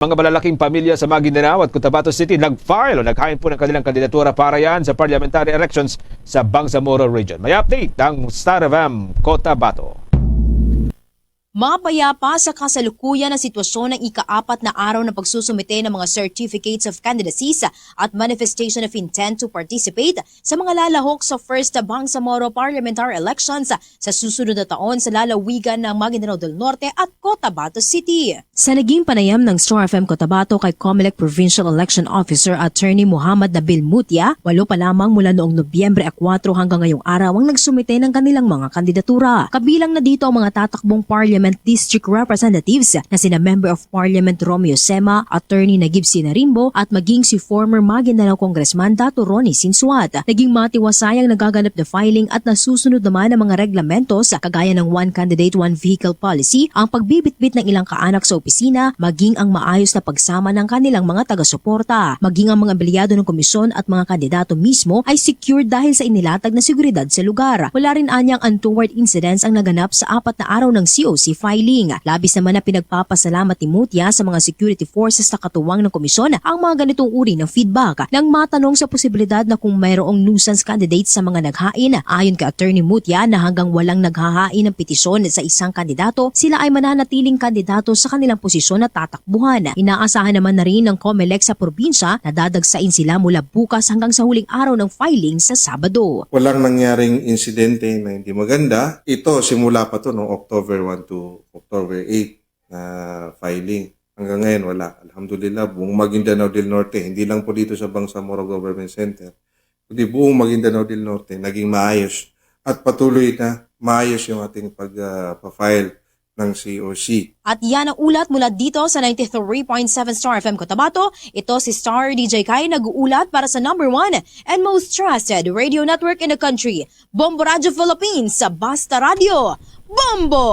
Mga malalaking pamilya sa Maguindanao at Cotabato City nag-file o naghain po ng kanilang kandidatura para yan sa parliamentary elections sa Bangsamoro Region. May update ang Star FM Cotabato. Mapayapa sa kasalukuyan ang sitwasyon ng ikaapat na araw ng pagsusumite ng mga certificates of candidacies at manifestation of intent to participate sa mga lalahok sa First Bangsamoro Parliamentary Elections sa susunod na taon sa lalawigan ng Maguindanao del Norte at Cotabato City. Sa naging panayam ng Star FM Cotabato kay Comelec Provincial Election Officer Attorney Muhammad Nabil Mutia, walo pa lamang mula noong Nobyembre 4 hanggang ngayong araw ang nagsumite ng kanilang mga kandidatura. Kabilang na dito ang mga tatakbong Parliament District Representatives na sina Member of Parliament Romeo Sema, Attorney Nagib Sinarimbo at maging si former Maguindanao Congressman Dato Ronnie Sinsuat. Naging matiwasayang nagaganap na filing at nasusunod naman ang mga reglamentos kagaya ng One Candidate One Vehicle Policy, ang pagbibitbit ng ilang kaanak sa opisina, maging ang maayos na pagsama ng kanilang mga taga-suporta. Maging ang mga bilyado ng komisyon at mga kandidato mismo ay secured dahil sa inilatag na seguridad sa lugar. Wala rin anyang untoward incidents ang naganap sa apat na araw ng COC filing. Labis naman na pinagpapasalamat ni Mutia sa mga security forces na katuwang ng komisyon ang mga ganitong uri ng feedback nang matanong sa posibilidad na kung mayroong nuisance candidates sa mga naghain. Ayon kay Attorney Mutia na hanggang walang naghahain ng petisyon sa isang kandidato, sila ay mananatiling kandidato sa kanilang posisyon na tatakbuhan. Inaasahan naman na rin ng COMELEC sa probinsya na dadagsain sila mula bukas hanggang sa huling araw ng filing sa Sabado. walang nangyaring insidente na hindi maganda. Ito, simula pa to noong October 1 to October 8 na filing. Hanggang ngayon, wala. Alhamdulillah, buong Maguindanao del Norte, hindi lang po dito sa Bangsamoro Government Center, kundi buong Maguindanao del Norte, naging maayos. At patuloy na maayos yung ating pag-file ng COC. At yan ang ulat mula dito sa 93.7 Star FM Cotabato. Ito si Star DJ Kai nag-uulat para sa number one and most trusted radio network in the country, Bombo Radio Philippines sa Basta Radio. Bombo!